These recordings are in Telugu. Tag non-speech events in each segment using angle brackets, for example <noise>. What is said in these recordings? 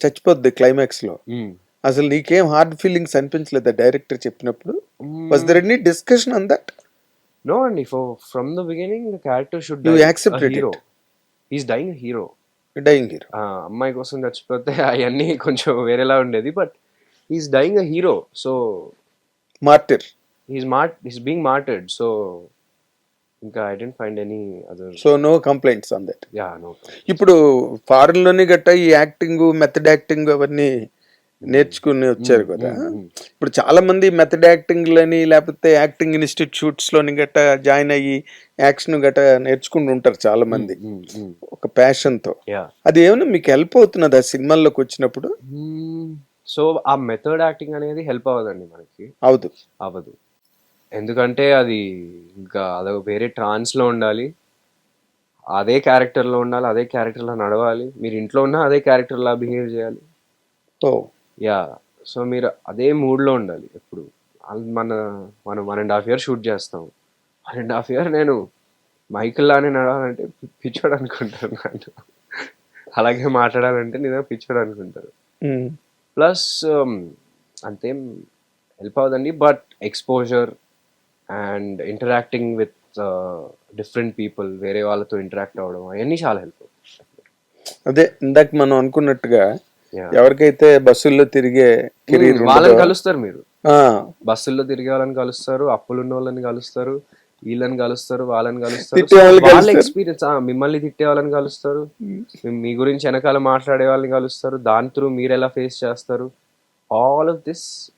చచ్చిపోద్ది క్లైమాక్స్లో. అసలు నీకేం హార్డ్ ఫీలింగ్స్ అనిపించలేదా డైరెక్టర్ చెప్పినప్పుడు? Was there any discussion on that no అండి for from the beginning the character should You accepted hero. Is dying hero dying hero అమ్మాయి కోసం చచ్చిపోతే <laughs> అవన్నీ కొంచెం వేరేలా ఉండేది but is dying uh hero so martyr he's mart he's being martyred so ఇంకా I didn't find any other so no complaints on that yeah no ఇప్పుడు ఫారెన్లోని గట్ట ఈ యాక్టింగ్ మెథడ్ యాక్టింగ్ అవన్నీ నేర్చుకుని వచ్చారు కదా. ఇప్పుడు చాలా మంది మెథడ్ యాక్టింగ్ లని లేకపోతే యాక్టింగ్ ఇన్స్టిట్యూట్స్లోని గట్ట జాయిన్ అయ్యి యాక్షన్ గట్ట నేర్చుకుంటూ ఉంటారు చాలా మంది. ఒక ప్యాషన్తో. అది ఏమైనా మీకు హెల్ప్ అవుతున్నది ఆ సినిమాల్లోకి వచ్చినప్పుడు? సో ఆ మెథడ్ యాక్టింగ్ అనేది హెల్ప్ అవ్వదండి మనకి. అవదు అవ్వదు. ఎందుకంటే అది ఇంకా అదొక వేరే ట్రాన్స్లో ఉండాలి. అదే క్యారెక్టర్లో ఉండాలి అదే క్యారెక్టర్లో నడవాలి. మీరు ఇంట్లో ఉన్నా అదే క్యారెక్టర్లా బిహేవ్ చేయాలి. ఓ. యా. సో మీరు అదే మూడ్లో ఉండాలి ఎప్పుడు. మన మనం one and half year shoot చేస్తాం. వన్ అండ్ హాఫ్ ఇయర్ నేను మైకిల్ లానే నడవాలంటే పిచ్చోడు అనుకుంటారు నన్ను. అలాగే మాట్లాడాలంటే నేను పిచ్చోడు అనుకుంటారు. ప్లస్ అంతేం help అవుదండి but exposure and interacting with different people వేరే వాళ్ళతో ఇంటరాక్ట్ అవ్వడం అవన్నీ చాలా హెల్ప్ అదే ఇందాక మనం అనుకున్నట్టుగా. ఎవరికైతే బస్సుల్లో తిరిగే వాళ్ళని కలుస్తారు మీరు. బస్సుల్లో తిరిగే వాళ్ళని కలుస్తారు అప్పులు ఉన్న వాళ్ళని కలుస్తారు వీళ్ళని కలుస్తారు. వాళ్ళని కలుస్తారు. వాళ్ళ. ఎక్స్పీరియన్స్ మిమ్మల్ని తిట్టే వాళ్ళని కలుస్తారు మీ- గురించి వెనకాల మాట్లాడే వాళ్ళని కలుస్తారు దాని త్రూ మీరు ఎలా ఫేస్ చేస్తారు. All of this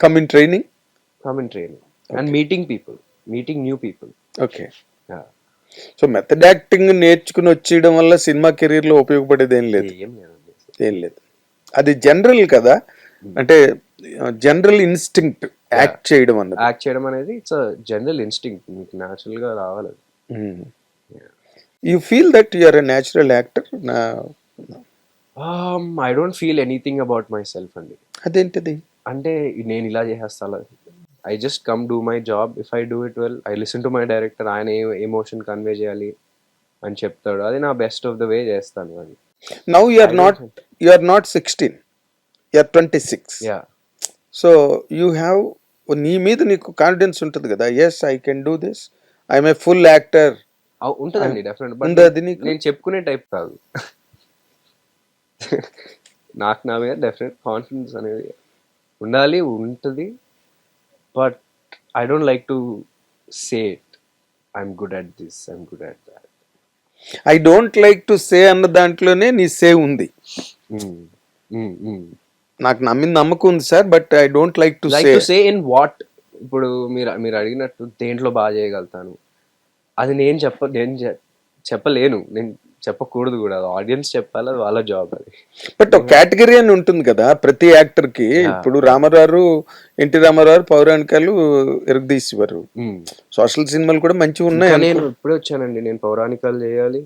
come in training come in training and meeting people meeting new people. Okay so method acting నేర్చుకుని వచ్చేయడం వల్ల సినిమా కెరీర్లో ఉపయోగపడేది ఏం లేదు. ఏం లేదు అది జనరల్ కదా? అంటే జనరల్ ఇన్స్టింక్ట్ యాక్ట్ చేయడం అన్నది. యాక్ట్ చేయడం అనేది ఇట్స్ జనరల్ ఇన్స్టింక్ట్. మీకు న్యాచురల్గా రావాలి. You feel that you are a natural actor Um, I don't feel anything about myself అండి. అదేంటిది? అంటే నేను ఇలా చేసేస్తా I just come do my job if I do it well I listen to my director ఆయన ఏ ఎమోషన్ కన్వే చేయాలి అని చెప్తాడు. అది నా బెస్ట్ ఆఫ్ ద వే చేస్తాను అది now you are not you are not sixteen you are twenty six yeah so you have నీ మీద నీకు కాన్ఫిడెన్స్ ఉంటుంది కదా. Yes I can do this I'm a full actor ఉంటుందండి డెఫినెట్ నీకు? నేను చెప్పుకునే టైప్ కాదు. <laughs> నాకు నా మీద డెఫినెట్ కాన్ఫిడెన్స్ అనేది ఉండాలి ఉంటుంది. But I don't like to say it I'm good at this I'm good at that I don't like to say అన్న దాంట్లోనే నీ సే ఉంది. నాకు నమ్మిన నమ్మకం ఉంది sir but I don't like to like say to say in what ఇప్పుడు మీరు మీరు అడిగినట్టు దేంట్లో బాగా చేయగలుగుతాను? అది నేను చెప్ప నేను చె- చెప్పలేను. నేను చెప్పకూడదు కూడా. ఆడియన్స్ చెప్పాలి అది వాళ్ళ జాబ్ అది. బట్ ఒక కేటగిరీ అని ఉంటుంది కదా ప్రతి యాక్టర్కి. ఇప్పుడు రామారావు ఎన్టీ రామారావు పౌరాణికాలు ఎరగదీసేవారు. సోషల్ సినిమాలు కూడా మంచిగా ఉన్నాయి నేను ఇప్పుడే వచ్చానండి. నేను పౌరాణికాలు చేయాలి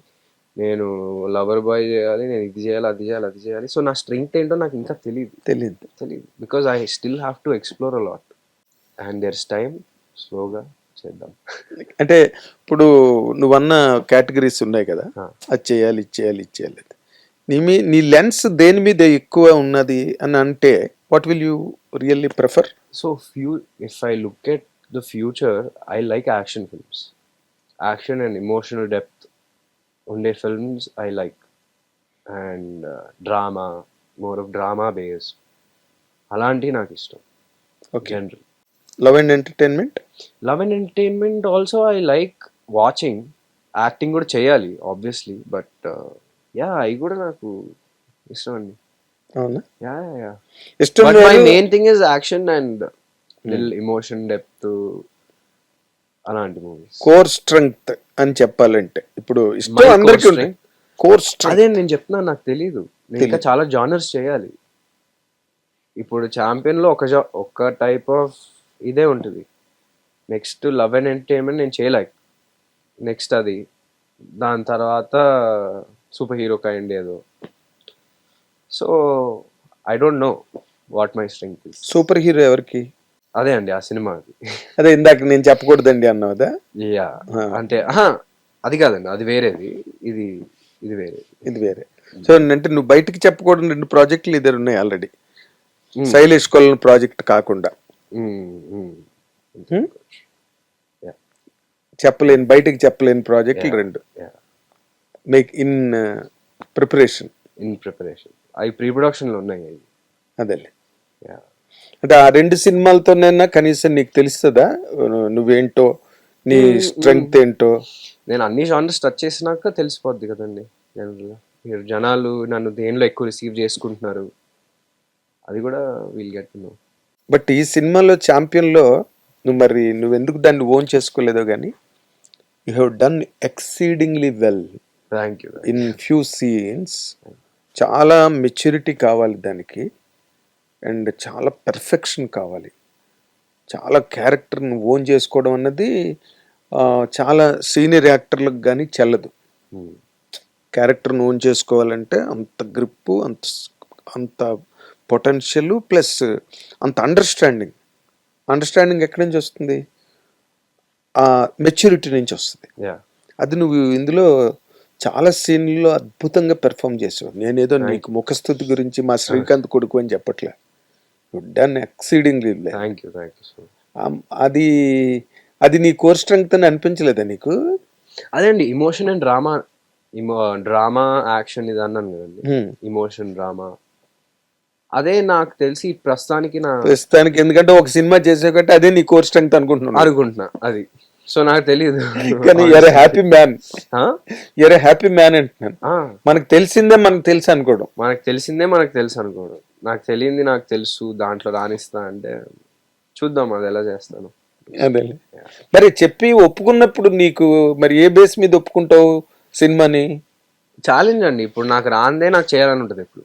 నేను లవర్ బాయ్ చేయాలి నేను ఇది చేయాలి అది చేయాలి అది చేయాలి. సో నా స్ట్రెంగ్త్ ఏంటో నాకు ఇంకా తెలియదు తెలియదు తెలియదు because I still have to explore a lot and there's time స్లోగా చేద్దాం. అంటే ఇప్పుడు నువ్వన్న కేటగిరీస్ ఉన్నాయి కదా. అది చేయాలి ఇది చేయాలి ఇది చేయాలి నీ మీ నీ లెన్స్ దేని మీద ఎక్కువ ఉన్నది అని అంటే what will you really prefer so few if I look at the future I like action films action and emotional depth ఉండే films I like and drama more of drama base అలాంటివి నాకు ఇష్టం. Okay general love and entertainment love and entertainment also I like watching acting కూడా చేయాలి ఆబ్వియస్లీ బట్ యా అవి కూడా నాకు ఇష్టం అండి. అవునా? యా యా ఇష్టం my. Main thing is action and lil emotion depth అలాంటి మూవీస్ కోర్ స్ట్రెంగ్త్ అని చెప్పాలంటే. ఇప్పుడు ఇష్టం అందరికీ? కోర్ స్ట్రెంగ్త్ అదే నేను చెప్తున్నా నాకు నేను ఇంకా చాలా జానర్స్ చేయాలి. ఇప్పుడు ఛాంపియన్లో ఒక ఒక టైప్ ఆఫ్ ఇదే ఉంటుంది. నెక్స్ట్ లవ్ అండ్ ఎంటర్టైన్మెంట్ నేను చేయలేక నెక్స్ట్ అది. దాని తర్వాత సూపర్ హీరో కైండ్ ఏదో. So I don't know what my strength is super hero ఎవరికి? అదే అండి ఆ సినిమా అది. అదే ఇందాక నేను చెప్పకూడదండి అన్నావుదా యా. అంటే అది కాదండి అది వేరేది. ఇది ఇది వేరే ఇది వేరే. సో అంటే నువ్వు బయటికి చెప్పకూడదు రెండు ప్రాజెక్టులు ఇద్దరు ఉన్నాయి ఆల్రెడీ శైలేష్ కొలన్ ప్రాజెక్ట్ కాకుండా. చెప్పలేని బయటికి చెప్పలేని ప్రాజెక్టులు రెండు. Make in preparation in preparation అవి ప్రీ ప్రొడక్షన్లో ఉన్నాయి అవి. అదేలే. అంటే ఆ రెండు సినిమాలతోనైనా కనీసం నీకు తెలుస్తుందా? నువ్వేంటో నీ స్ట్రెంగ్త్ ఏంటో? నేను అన్ని జానర్స్ టచ్ చేసినాక తెలిసిపోద్ది కదండి జనరల్గా మీరు జనాలు నన్ను దేనిలో ఎక్కువ రిసీవ్ చేసుకుంటున్నారు అది కూడా వీల్ గెట్ నో బట్ ఈ సినిమాలో ఛాంపియన్లో నువ్వు మరి నువ్వెందుకు దాన్ని ఓన్ చేసుకోలేదో కానీ you have done exceedingly well. Thank you in few scenes. చాలా మెచ్యూరిటీ కావాలి దానికి. అండ్ చాలా పెర్ఫెక్షన్ కావాలి. చాలా క్యారెక్టర్ని ఓన్ చేసుకోవడం అన్నది చాలా సీనియర్ యాక్టర్లకు కానీ చెల్లదు. క్యారెక్టర్ని ఓన్ చేసుకోవాలంటే అంత గ్రిప్పు అంత అంత పొటెన్షియల్ ప్లస్ అంత అండర్స్టాండింగ్ అండర్స్టాండింగ్ ఎక్కడి నుంచి వస్తుంది? ఆ మెచ్యూరిటీ నుంచి వస్తుంది. యా అది నువ్వు ఇందులో చాలా సీన్లలో అద్భుతంగా పెర్ఫామ్ చేసావు నేనేదో నీకు ముఖస్థుతి గురించి మా శ్రీకాంత్ కొడుకు అని చెప్పట్లే. డన్ ఎక్సీడింగ్లీ మచ్ అది అది నీ కోర్ స్ట్రెంగ్త్ అని అనిపించలేదా నీకు? అదే అండి emotion and drama drama action ఇది అన్నాను కదండి. Hmm. ఇమోషన్ డ్రామా అదే నాకు తెలిసి ప్రస్తుతానికి నా ప్రస్తుతానికి ఎందుకంటే ఒక సినిమా చేసే కంటే అదే నీ కోర్ స్ట్రెంగ్త్ అనుకుంటున్నాను. అనుకుంటున్నా అది. సో నాకు తెలియదు కానీ ఎరే హ్యాపీ మ్యాన్ ఎరే హ్యాపీ మ్యాన్ అంటున్నాను. మనకు తెలిసిందే మనకు తెలుసు అనుకోవడం. మనకు తెలిసిందే మనకు తెలుసు అనుకోవడం. నాకు తెలియంది నాకు తెలుసు దాంట్లో రాణిస్తా అంటే చూద్దాం అది ఎలా చేస్తాను. అదే మరి చెప్పి ఒప్పుకున్నప్పుడు నీకు మరి ఏ బేస్ మీద ఒప్పుకుంటావు సినిమాని? ఛాలెంజ్ అండి. ఇప్పుడు నాకు రాందే నాకు చేయాలని ఉంటుంది ఎప్పుడు.